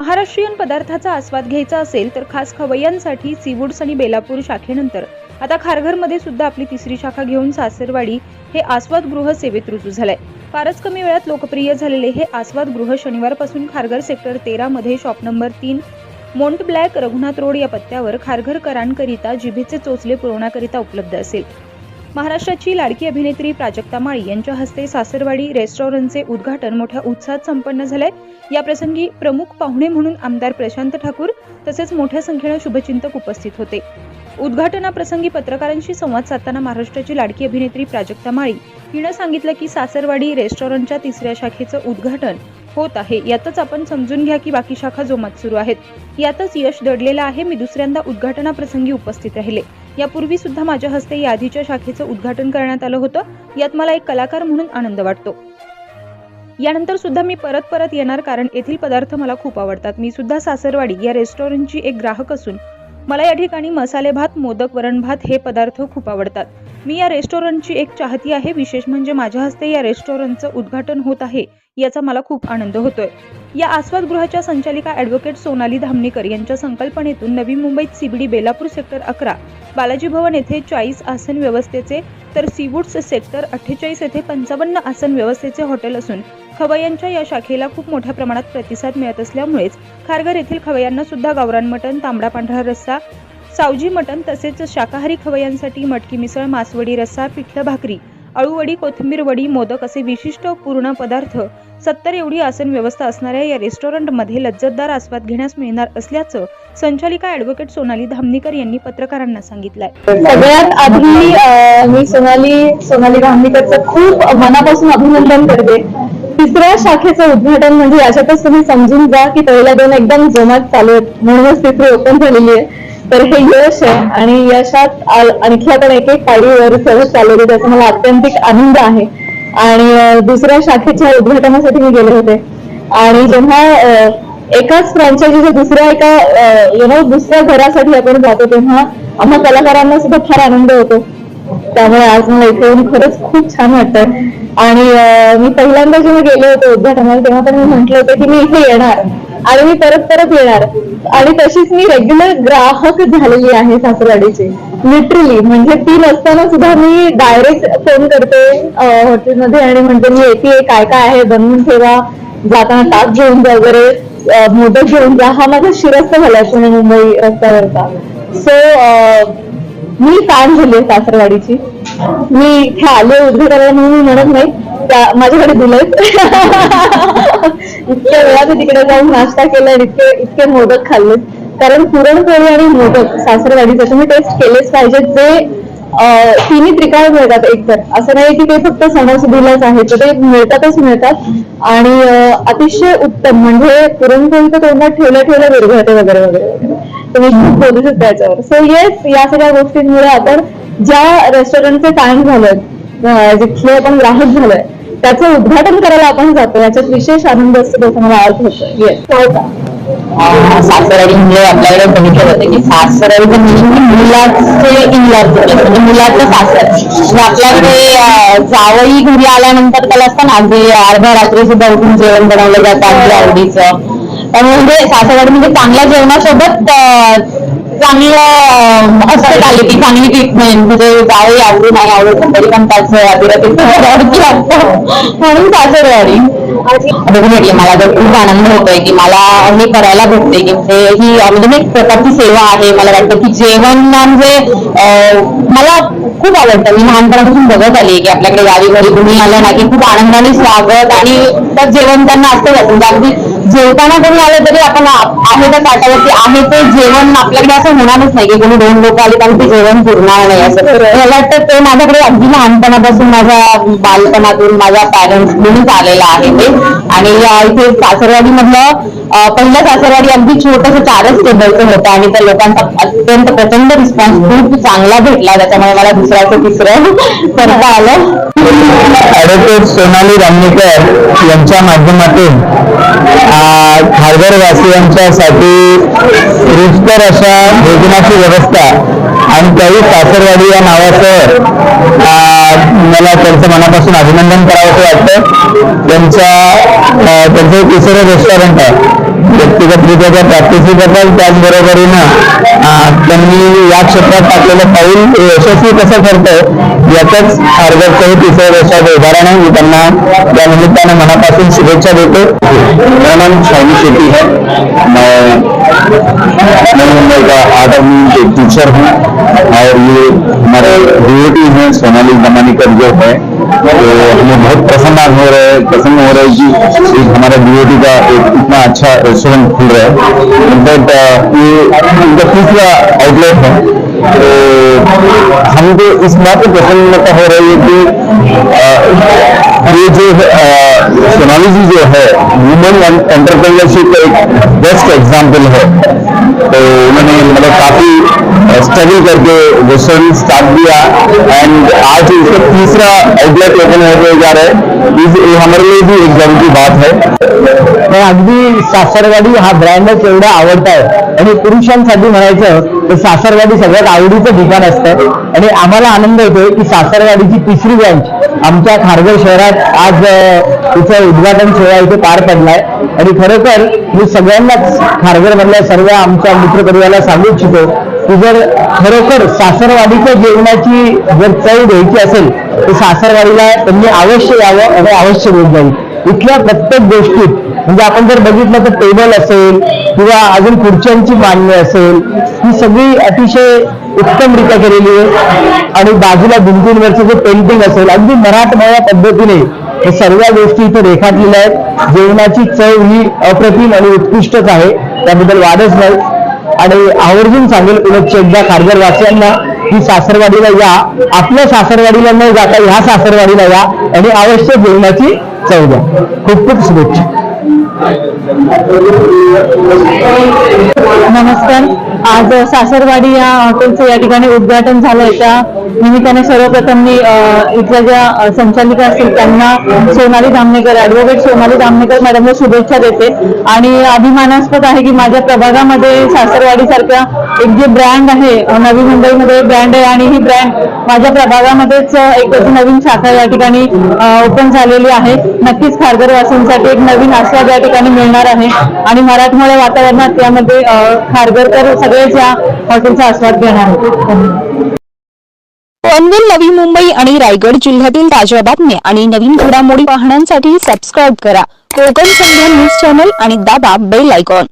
महाराष्ट्रीयन पदार्थाचा आस्वाद घ्यायचा असेल तर खास खवय्यांसाठी सीवूड्स आणि बेलापूर शाखेनंतर. आता खारघरमध्ये सुद्धा आपली तिसरी शाखा घेऊन सासरवाडी हे आस्वादगृह सेवेत रुजू झालंय. फारच कमी वेळात लोकप्रिय झालेले हे आस्वादगृह शनिवारपासून खारघर सेक्टर तेरा मध्ये शॉप नंबर तीन मोंट ब्लॅक रघुनाथ रोड या पत्त्यावर खारघरकरांकरिता जिभेचे चोचले पुरवण्याकरिता उपलब्ध असेल. महाराष्ट्राची लाडकी अभिनेत्री प्राजक्ता माळी यांच्या हस्ते सासरवाडी रेस्टॉरंटचे उद्घाटन मोठ्या उत्साहात संपन्न झालंय. या प्रसंगी प्रमुख पाहुणे म्हणून आमदार प्रशांत ठाकूर तसेच मोठ्या संख्येनं शुभचिंतक उपस्थित होते. उद्घाटनाप्रसंगी पत्रकारांशी संवाद साधताना महाराष्ट्राची लाडकी अभिनेत्री प्राजक्ता माळी हिनं सांगितलं की सासरवाडी रेस्टॉरंटच्या तिसऱ्या शाखेचं उद्घाटन होत आहे. यातच आपण समजून घ्या की बाकी शाखा जोमात सुरू आहेत. यातच यश दडलेलं आहे. मी दुसऱ्यांदा उद्घाटनाप्रसंगी उपस्थित राहिले. यापूर्वी सुद्धा माझ्या हस्ते या आधीच्या शाखेचं उद्घाटन करण्यात आलं होतं. यात मला एक कलाकार म्हणून आनंद वाटतो. यानंतर सुद्धा मी परत परत येणार कारण येथील पदार्थ मला खूप आवडतात. मी सुद्धा सासरवाडी या रेस्टॉरंटची एक ग्राहक असून मला या ठिकाणी मसाले भात मोदक वरण भात हे पदार्थ खूप आवडतात. मी या रेस्टॉरंटची एक चाहती आहे. विशेष म्हणजे माझ्या हस्ते या रेस्टॉरंटचं उद्घाटन होत आहे. याचा मला खूप आनंद होतोय. या आस्वादगृहाच्या संचालिका ॲडव्होकेट सोनाली धामणेकर यांच्या संकल्पनेतून नवी मुंबईत सीबीडी बेलापूर सेक्टर अकरा बालाजी भवन येथे चाळीस आसन व्यवस्थेचे तर सीवूड्स सेक्टर अठ्ठेचाळीस येथे पंचावन्न आसन व्यवस्थेचे हॉटेल असून खवय्यांच्या या शाखेला खूप मोठ्या प्रमाणात प्रतिसाद मिळत असल्यामुळेच खारघर येथील खवयांना सुद्धा गावरान मटण तांबडा पांढरा रस्सा सावजी मटण तसेच शाकाहारी खवय्यांसाठी मटकी मिसळ मासवडी रस्सा पिठलं भाकरी अळूवडी कोथिंबीर वडी मोदक असे विशिष्ट पूर्ण पदार्थ सत्तर एवढी आसन व्यवस्था असणाऱ्या या रेस्टॉरंटमध्ये लज्जतदार आस्वाद घेण्यास मिळणार असल्याचं संचालिका ॲडव्होकेट सोनाली धामणीकर यांनी पत्रकारांना सांगितलंय. सगळ्यात आधी मी सोनाली सोनाली धामणीकरचं खूप मनापासून अभिनंदन करते. तिसऱ्या शाखेचं उद्घाटन म्हणजे याच्यातच तुम्ही समजून जा की पहिल्या दोन एकदम जोमात चालू आहेत. म्हणूनच तिथे ओपन झालेली आहे. तर हे यश आहे आणि यशात आणखी आपण एक एक पाडीवर सहज चालवली त्याचा मला अत्यंतिक आनंद आहे. आणि दुसऱ्या शाखेच्या उद्घाटनासाठी मी गेले होते. आणि जेव्हा एकाच फ्रँचायझीच्या दुसऱ्या एका यु नो दुसऱ्या घरासाठी आपण जातो तेव्हा आम्हा कलाकारांना सुद्धा फार आनंद होतो. त्यामुळे आज मला इथे येऊन खरंच खूप छान वाटतंय. आणि मी पहिल्यांदा जेव्हा गेले होते उद्घाटनाला तेव्हा पण मी म्हटलं होतं की मी इथे येणार. आणि मी परत परत येणार. आणि तशीच मी रेग्युलर ग्राहक झालेली आहे सासरवाडीची. लिटरली म्हणजे ती नसताना सुद्धा मी डायरेक्ट फोन करते हॉटेलमध्ये आणि म्हणते मी येते काय काय आहे? बनवून ठेवा. जाताना ताक घेऊन जा वगैरे. मोदक घेऊन जा. हा माझा शिरस्त झालाय पुणे मुंबई रस्त्यावरचा. सो मी फॅन झाली सासरवाडीची. मी इथे आले उद्घाटनाला म्हणून मी म्हणत नाही. त्या माझ्याकडे दिलेत इतक्या वेळा मी तिकडे जाऊन नाश्ता केला आणि इतके इतके मोदक खाल्लेत. कारण पुरणपोळी आणि मोदक सासरवाडीचं तुम्ही टेस्ट केलेच पाहिजेत. जे तिन्ही त्रिकाळ मिळतात एकतर. असं नाही की ते फक्त सणासुदीलाच आहे तर ते मिळतातच मिळतात. आणि अतिशय उत्तम. म्हणजे पुरणपोळी तर तोंडात ठेवल्या ठेवल्या विरघळते वगैरे वगैरे. वगैरे तुम्ही खूप बोलू शकता याच्यावर. सो येस या सगळ्या गोष्टींमुळे आपण ज्या रेस्टॉरंटचे टाइम झालेत जिथले आपण ग्राहक झालोय त्याचं उद्घाटन करायला आपण जातो याच्यात विशेष आनंद असतो त्याचा मला अर्थ होतो येस हो का? सासरवाडी म्हणजे आपल्याकडे बघितलं जातं की सासरवाडीचं meaning मुलाचे इंग्लज म्हणजे मुलाचं सासर म्हणजे आपल्याकडे अं, जावई घरी आल्यानंतर त्याला असतं ना जे अर्ध्या रात्री सुद्धा उठून जेवण बनवलं जातं आपल्या आवडीचं. त्यामुळे म्हणजे सासरवाडी म्हणजे चांगल्या जेवणासोबत अं, चांगलं हॉस्पिटॅलिटी चांगली ट्रीटमेंट म्हणजे जावे आवडू नाही आवडू तरी पण त्याचं अतिरेक सासरवाडी लागतं म्हणून सासरवाडी बघून म्हटलं मला तर खूप आनंद होतोय की मला हे करायला भेटते की म्हणजे ही म्हणजे एक प्रकारची सेवा आहे मला वाटतं. की जेवण म्हणजे मला खूप आवडतं मी लहानपणापासून बघत आली की आपल्याकडे गावी घरी कुणी आलं ना की खूप आनंदाने स्वागत आणि त्यात जेवण त्यांना असतं म्हणजे अगदी जेवताना कोणी आलं तरी आपण आहे त्या ताटावरती आहे ते जेवण आपल्याकडे असं होणारच नाही की कोणी दोन लोक आले तर ते जेवण पुरणार नाही असं मला वाटतं ते माझ्याकडे अगदी लहानपणापासून माझ्या बालपणातून माझ्या पॅरेंट्स म्हणून आलेलं आहे ते आणि या इथे सासरवाडी मधलं पहिलं सासरवाडी अगदी छोटस चारच टेबलचं होतं आणि त्या लोकांचा अत्यंत प्रचंड रिस्पॉन्स खूप चांगला भेटला. त्याच्यामुळे मला दुसऱ्याचं तिसरं करता आलं. ॲडव्होकेट सोनाली रामणेकर यांच्या माध्यमातून आ, खारघर वासियांच्यासाठी रुचकर अशा भोजनाची व्यवस्था आणि त्याही सासरवाडी या नावाचं मला त्यांचं मनापासून अभिनंदन करावं वाटतं त्यांच्या त्यांचं एक तिसरं रेस्टॉरंट आहे व्यक्तिगतरित्या त्या प्रॅक्टिसही करतात त्याचबरोबरीनं त्यांनी या क्षेत्रात टाकलेलं पाऊल यशस्वी कसं ठरतं याचंच खारघरचं हे तिसरं रेस्टॉरंट उदाहरण आहे मी त्यांना त्या निमित्तानं मनापासून शुभेच्छा देतो मेरा नाम शाइनी शेट्टी है मैं मुंबई का आर्ट ऑफ एक टीचर हूँ डिओटी हैं, सोनाली दमानिकर जो है तो हमें बहुत प्रसन्न हो रहे हैं, प्रसन्न हो रहे हैं कि एक हमारा डीओटी का एक इतना अच्छा रेस्टोरेंट खुल रहा है। इनफैक्ट ये इनका तीसरा आउटलेट है। तो हमको इस बात पर प्रसन्नता हो रही है कि ये जो सोनाली जी जो है वुमेन एंटरप्रेन्योरशिप का एक बेस्ट एग्ज़ाम्पल है। तो उन्होंने मतलब काफ़ी स्टडी करके रेस्टोरेंट स्टार्ट किया एंड आज इसका तीसरा आउटलेट ओपन होने जा रहा है इस- ये हमारे लिए भी एक गर्व की बात है. अगदी सासरवाडी हा ब्रँडच एवढा आवडता आहे. आणि पुरुषांसाठी म्हणायचं तर सासरवाडी सगळ्यात आवडीचं ठिकाण असतं. आणि आम्हाला आनंद होतोय की सासरवाडीची तिसरी ब्रँच आमच्या खारघर शहरात आज तिचं उद्घाटन सोहळा इथे पार पडलाय. आणि खरोखर मी सगळ्यांनाच खारघर मधल्या सर्व आमच्या मित्रपरिवाराला सांगू इच्छितो की जर खरोखर सासरवाडीच्या जेवणाची जर चव घ्यायची असेल तर सासरवाडीला त्यांनी अवश्य यावं आणि अवश्य बोल जाईल इथल्या प्रत्येक गोष्टीत म्हणजे आपण जर बघितलं तर टेबल असेल किंवा अजून खुर्च्यांची मांडणी असेल ही सगळी अतिशय उत्तमरित्या केलेली आहे. आणि बाजूला भिंतींवरचं जे पेंटिंग असेल अगदी मराठमोळ्या पद्धतीने हे सर्व गोष्टी इथे रेखाटलेल्या आहेत. जेवणाची चव ही अप्रतिम आणि उत्कृष्टच आहे. त्याबद्दल वादच नाही. आणि आवर्जून सांगेल उलट एकदा खारघर वासियांना की सासरवाडीला या आपल्या सासरवाडीला न जाता ह्या सासरवाडीला या आणि अवश्य जेवणाची चव द्या. खूप खूप शुभेच्छा. नमस्कार. आज सासरवाडी या हॉटेलचं या ठिकाणी उद्घाटन झालंय त्या निमित्ताने सर्वप्रथम मी इथल्या ज्या संचालिका असतील त्यांना सोनाली धामणेकर ऍडव्होकेट सोनाली धामणेकर मॅडमला शुभेच्छा देते. आणि अभिमानास्पद आहे की माझ्या प्रभागामध्ये सासरवाडी सारख्या एक जे ब्रँड आहे नवी मुंबईमध्ये ब्रँड आहे आणि ही ब्रँड माझ्या प्रभागामध्येच एक नवीन शाखा या ठिकाणी ओपन झालेली आहे. नक्कीच खारघर वासियांसाठी एक नवीन आस्वाद या ठिकाणी मिळणार आहे. आणि मराठमोळ्या वातावरणात त्यामध्ये खारघरकर सगळेच या हॉटेलचा आस्वाद घेणार आहेत पनवेल नवी मुंबई आणि रायगड जिल्ह्यातील ताज्या बातम्या आणि नवीन घडामोडी पाहण्यासाठी सबस्क्राईब करा. कोकण संध्या न्यूज चॅनल आणि दाबा बेल आयकॉन